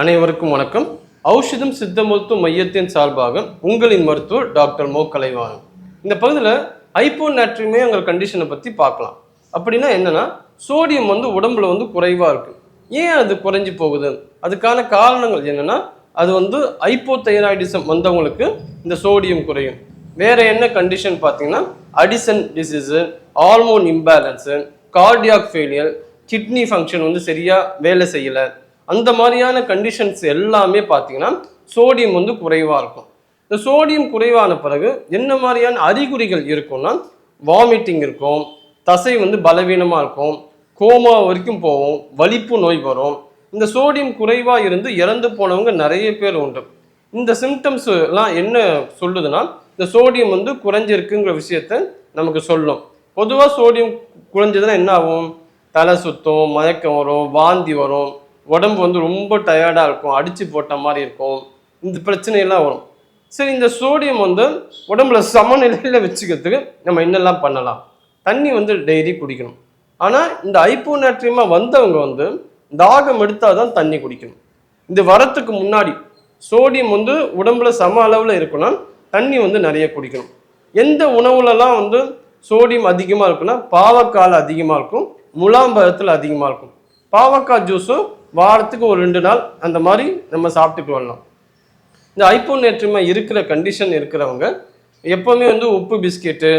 அனைவருக்கும் வணக்கம். ஔஷதம் சித்த மருத்துவ மையத்தின் சார்பாக உங்களின் மருத்துவர் டாக்டர் மோ. கலைவாணன். இந்த பகுதியில் ஐப்போநாட்ரிமே உங்கள் கண்டிஷனை பற்றி பார்க்கலாம். அப்படின்னா என்னென்னா சோடியம் வந்து உடம்புல வந்து குறைவாக இருக்குது ஏன் அது குறைஞ்சி போகுது? அதுக்கான காரணங்கள் என்னென்னா அது வந்து ஐப்போதைராய்டிசம் வந்தவங்களுக்கு இந்த சோடியம் குறையும். வேறு என்ன கண்டிஷன் பார்த்தீங்கன்னா Addison disease hormone imbalance cardiac failure kidney function வந்து சரியாக வேலை செய்யலை. அந்த மாதிரியான கண்டிஷன்ஸ் எல்லாமே பார்த்தீங்கன்னா சோடியம் வந்து குறைவாக இருக்கும். இந்த சோடியம் குறைவான பிறகு என்ன மாதிரியான அறிகுறிகள் இருக்கும்னா வாமிட்டிங் இருக்கும் தசை வந்து பலவீனமாக இருக்கும் கோமா வரைக்கும் போகும் வலிப்பு நோய் வரும். இந்த சோடியம் குறைவாக இருந்து இறந்து போனவங்க நிறைய பேர் உண்டு. இந்த சிம்டம்ஸ் எல்லாம் என்ன சொல்லுதுன்னா இந்த சோடியம் வந்து குறைஞ்சிருக்குங்கிற விஷயத்த நமக்கு சொல்லும். பொதுவாக சோடியம் குறைஞ்சதுன்னா என்ன ஆகும்? தலை சுத்தம் மயக்கம் வரும் வாந்தி வரும். உடம்பு வந்து ரொம்ப டயர்டாக இருக்கும் அடித்து போட்ட மாதிரி இருக்கும் இந்த பிரச்சனையெல்லாம் வரும். சரி இந்த சோடியம் வந்து உடம்புல சமநிலையில் வச்சுக்கிறதுக்கு நம்ம என்னெல்லாம் பண்ணலாம்? தண்ணி வந்து டெய்லி குடிக்கணும். ஆனால் இந்த ஐப்போநாட்ரியமா வந்தவங்க வந்து தாகம் எடுத்தால் தான் தண்ணி குடிக்கணும். இது வரத்துக்கு முன்னாடி சோடியம் வந்து உடம்புல சம அளவில் இருக்குன்னா தண்ணி வந்து நிறைய குடிக்கணும். எந்த உணவுலலாம் வந்து சோடியம் அதிகமாக இருக்குன்னா பாவக்கால் அதிகமாக இருக்கும் முலாம்பழத்தில் அதிகமாக இருக்கும். பாவக்காய் ஜூஸும் வாரத்துக்கு ஒரு ரெண்டு நாள் அந்த மாதிரி நம்ம சாப்பிட்டுக்கு வரலாம். இந்த ஐப்போநேற்றமா இருக்கிற கண்டிஷன் இருக்கிறவங்க எப்போவுமே வந்து உப்பு பிஸ்கெட்டு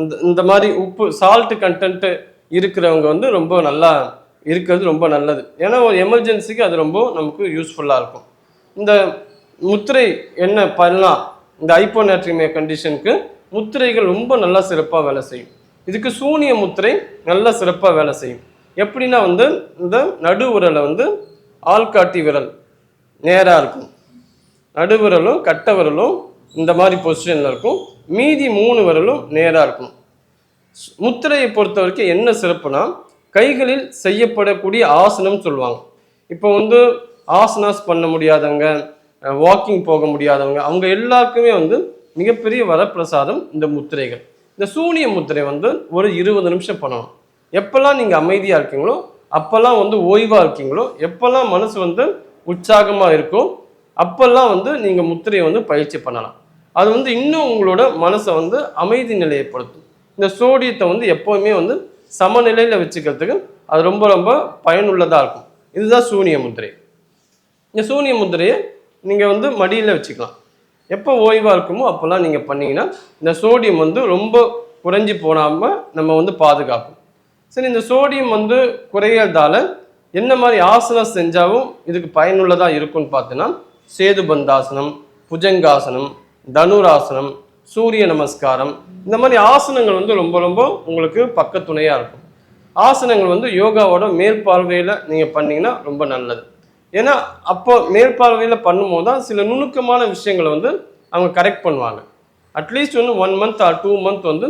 இந்த இந்த மாதிரி உப்பு சால்ட் கண்டென்ட்டு இருக்கிறவங்க வந்து ரொம்ப நல்லா இருக்கிறது ரொம்ப நல்லது. ஏன்னா ஒரு எமர்ஜென்சிக்கு அது ரொம்ப நமக்கு யூஸ்ஃபுல்லாக இருக்கும். இந்த முத்திரை என்ன பண்ணலாம்? இந்த ஐப்போநேட்ரிமியா கண்டிஷனுக்கு முத்திரைகள் ரொம்ப நல்லா சிறப்பாக வேலை செய்யும். இதுக்கு சூனிய முத்திரை நல்லா சிறப்பாக வேலை செய்யும். எப்படின்னா வந்து இந்த நடு உரலை வந்து ஆள்காட்டி விரல் நேராக இருக்கும். நடுவிரலும் கட்ட விரலும் இந்த மாதிரி பொசிஷனில் இருக்கும். மீதி மூணு விரலும் நேராக இருக்கும். ஸ்- முத்திரையை பொறுத்த வரைக்கும் என்ன சிறப்புனா கைகளில் செய்யப்படக்கூடிய ஆசனம் சொல்லுவாங்க. இப்போ வந்து ஆசனாஸ் பண்ண முடியாதவங்க வாக்கிங் போக முடியாதவங்க அவங்க எல்லாருக்குமே வந்து மிகப்பெரிய வரப்பிரசாதம் இந்த முத்திரைகள். இந்த சூனிய முத்திரை வந்து ஒரு இருபது நிமிஷம் பண்ணணும். எப்பெல்லாம் நீங்கள் அமைதியாக இருக்கீங்களோ அப்போல்லாம் வந்து ஓய்வாக இருக்கீங்களோ எப்போல்லாம் மனசு வந்து உற்சாகமாக இருக்கோ அப்போல்லாம் வந்து நீங்கள் முத்திரையை வந்து பயிற்சி பண்ணலாம். அது வந்து இன்னும் உங்களோட மனசை வந்து அமைதி நிலையப்படுத்தும் இந்த சோடியத்தை வந்து எப்போவுமே வந்து சமநிலையில் வச்சுக்கிறதுக்கு அது ரொம்ப ரொம்ப பயனுள்ளதாக இருக்கும். இதுதான் சூனிய முத்திரை. இந்த சூனிய முத்திரையை நீங்கள் வந்து மடியில் வச்சுக்கலாம். எப்போ ஓய்வாக இருக்குமோ அப்போல்லாம் நீங்கள் பண்ணிங்கன்னா இந்த சோடியம் வந்து ரொம்ப குறைஞ்சி போடாமல் நம்ம வந்து பாதுகாக்கும். சரி இந்த சோடியம் வந்து குறையிறதால என்ன மாதிரி ஆசனம் செஞ்சாலும் இதுக்கு பயனுள்ளதாக இருக்கும்னு பார்த்தீங்கன்னா சேது பந்தாசனம் புஜங்காசனம் தனுராசனம் சூரிய நமஸ்காரம் இந்த மாதிரி ஆசனங்கள் வந்து ரொம்ப ரொம்ப உங்களுக்கு பக்கத்துணையாக இருக்கும். ஆசனங்கள் வந்து யோகாவோட மேற்பார்வையில் நீங்கள் பண்ணீங்கன்னா ரொம்ப நல்லது. ஏன்னா அப்போ மேற்பார்வையில் பண்ணும்போது தான் சில நுணுக்கமான விஷயங்களை வந்து அவங்க கரெக்ட் பண்ணுவாங்க. அட்லீஸ்ட் வந்து one month or two month வந்து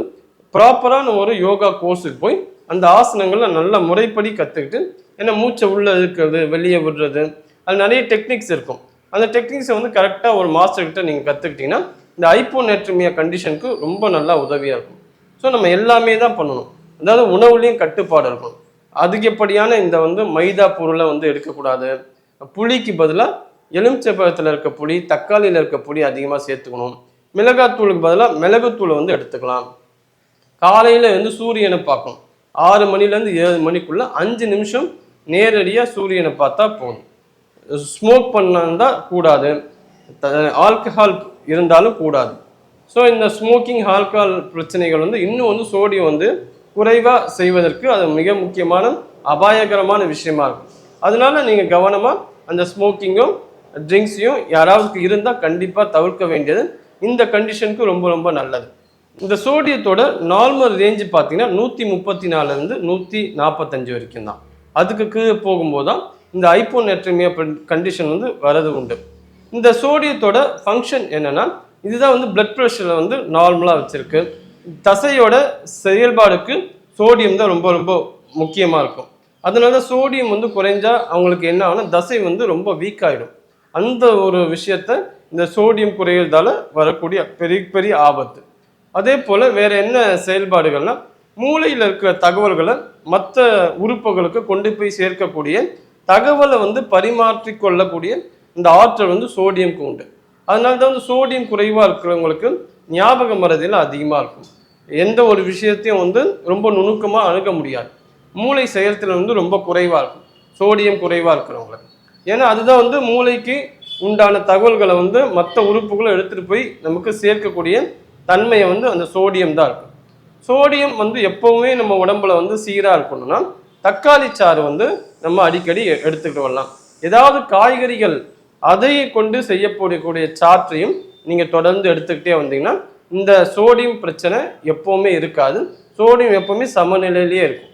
ப்ராப்பரான ஒரு யோகா கோர்ஸுக்கு போய் அந்த ஆசனங்களை நல்ல முறைப்படி கற்றுக்கிட்டு ஏன்னா மூச்சை உள்ளே இருக்கிறது வெளியே விடுறது அது நிறைய டெக்னிக்ஸ் இருக்கும். அந்த டெக்னிக்ஸை வந்து கரெக்டாக ஒரு மாஸ்டர்கிட்ட நீங்கள் கற்றுக்கிட்டீங்கன்னா இந்த ஐப்போநேட்ரிமியா கண்டிஷனுக்கு ரொம்ப நல்லா உதவியாக இருக்கும். ஸோ நம்ம எல்லாமே தான் பண்ணணும். அதாவது உணவுலேயும் கட்டுப்பாடு இருக்கும் அதிகப்படியான இந்த வந்து மைதா பொருளை வந்து எடுக்கக்கூடாது. புளிக்கு பதிலாக எலுமிச்சைப்பழத்தில் இருக்க புளி தக்காளியில் இருக்க புளி அதிகமாக சேர்த்துக்கணும். மிளகாத்தூளுக்கு பதிலாக மிளகுத்தூளை வந்து எடுத்துக்கலாம். காலையில் வந்து சூரியனை பார்க்கணும். ஆறு மணிலேருந்து ஏழு மணிக்குள்ள அஞ்சு நிமிஷம் நேரடியாக சூரியனை பார்த்தா போகணும் ஸ்மோக் பண்ணா கூடாது. ஆல்கஹால் இருந்தாலும் கூடாது. ஸோ இந்த ஸ்மோக்கிங் ஆல்கஹால் பிரச்சனைகள் வந்து இன்னும் வந்து சோடியம் வந்து குறைவாக செய்வதற்கு அது மிக முக்கியமான அபாயகரமான விஷயமா இருக்கும். அதனால நீங்கள் கவனமாக அந்த ஸ்மோக்கிங்கும் ட்ரிங்க்ஸையும் யாராவது இருந்தால் கண்டிப்பாக தவிர்க்க வேண்டியது இந்த கண்டிஷனுக்கு ரொம்ப ரொம்ப நல்லது. இந்த சோடியத்தோட நார்மல் ரேஞ்சு பார்த்தீங்கன்னா நூற்றி முப்பத்தி நாலுலேருந்து நூற்றி நாற்பத்தஞ்சு வரைக்கும் தான் அதுக்கு கீழே போகும்போது தான் இந்த ஐப்போநெட்ரிமியா கண்டிஷன் வந்து வரது உண்டு. இந்த சோடியத்தோட ஃபங்க்ஷன் என்னென்னா இதுதான் வந்து பிளட் ப்ரெஷரை வந்து நார்மலாக வச்சுருக்கு. தசையோட செயல்பாடுக்கு சோடியம் தான் ரொம்ப ரொம்ப முக்கியமாக இருக்கும். அதனால சோடியம் வந்து குறைஞ்சா அவங்களுக்கு என்ன ஆகும்னா தசை வந்து ரொம்ப வீக் ஆகிடும் அந்த ஒரு விஷயத்த இந்த சோடியம் குறையிறதால வரக்கூடிய பெரிய பெரிய ஆபத்து. அதே போல் வேறு என்ன செயல்பாடுகள்னா மூளையில் இருக்கிற தகவல்களை மற்ற உறுப்புகளுக்கு கொண்டு போய் சேர்க்கக்கூடிய தகவலை வந்து பரிமாற்றி கொள்ளக்கூடிய இந்த ஆற்றல் வந்து சோடியம்க்கு உண்டு அதனால தான் வந்து சோடியம் குறைவாக இருக்கிறவங்களுக்கு ஞாபக மறதியில் அதிகமாக இருக்கும். எந்த ஒரு விஷயத்தையும் வந்து ரொம்ப நுணுக்கமாக அணுக முடியாது. மூளை செயல்திறன் வந்து ரொம்ப குறைவாக இருக்கும். சோடியம் குறைவாக இருக்கிறவங்களுக்கு. ஏன்னா அதுதான் வந்து மூளைக்கு உண்டான தகவல்களை வந்து மற்ற உறுப்புகளை எடுத்துகிட்டு போய் நமக்கு சேர்க்கக்கூடிய தன்மையை வந்து அந்த சோடியம் தான் இருக்கும். சோடியம் வந்து எப்போவுமே நம்ம உடம்புல வந்து சீராக இருக்கணும்னா தக்காளி சாறு வந்து நம்ம அடிக்கடி எடுத்துக்கிட்டு வரலாம். ஏதாவது காய்கறிகள் அதை கொண்டு செய்யப்படக்கூடிய சாற்றையும் நீங்கள் தொடர்ந்து எடுத்துக்கிட்டே வந்தீங்கன்னா இந்த சோடியம் பிரச்சனை எப்போவுமே இருக்காது. சோடியம் எப்போவுமே சமநிலையிலேயே இருக்கும்.